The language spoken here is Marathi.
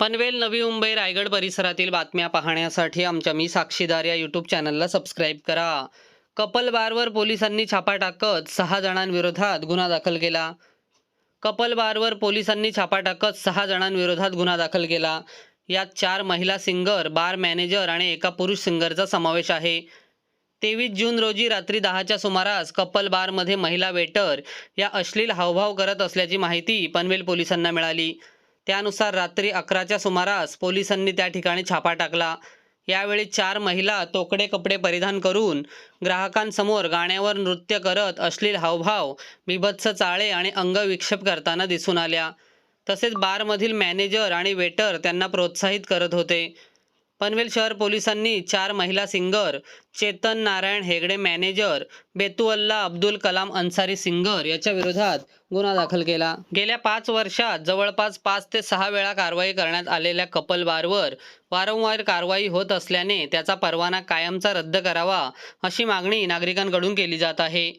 पनवेल नवी मुंबई रायगड परिसरातील बातम्या पाहण्यासाठी आमच्या मी साक्षीदार या यूट्यूब चॅनलला सबस्क्राईब करा. कपल बारवर पोलिसांनी छापा टाकत सहा जणांविरोधात गुन्हा दाखल केला. कपल बारवर पोलिसांनी छापा टाकत सहा जणांविरोधात गुन्हा दाखल केला. यात चार महिला सिंगर बार मॅनेजर आणि एका पुरुष सिंगरचा समावेश आहे. तेवीस जून रोजी रात्री दहाच्या सुमारास कपल बारमध्ये महिला वेटर या अश्लील हावभाव करत असल्याची माहिती पनवेल पोलिसांना मिळाली. त्यानुसार रात्री अकराच्या सुमारास पोलिसांनी त्या ठिकाणी छापा टाकला. यावेळी चार महिला तोकडे कपडे परिधान करून ग्राहकांसमोर गाण्यावर नृत्य करत अश्लील हावभाव बिभत्स चाळे आणि अंगविक्षेप करताना दिसून आल्या. तसेच बारमधील मॅनेजर आणि वेटर त्यांना प्रोत्साहित करत होते. पनवेल शहर पोलिसांनी चार महिला singer Chetan Narayan Hegde manager Betualla Abdul Kalam Ansari singer याच्या विरोधात गुन्हा दाखल केला. गेल्या पाच वर्षात जवळपास पाच ते सहा वेळा कारवाई करण्यात आलेल्या कपल बारवर वारंवार कारवाई होत असल्याने त्याचा परवाना कायमचा रद्द करावा अशी मागणी नागरिकांकडून केली जात आहे.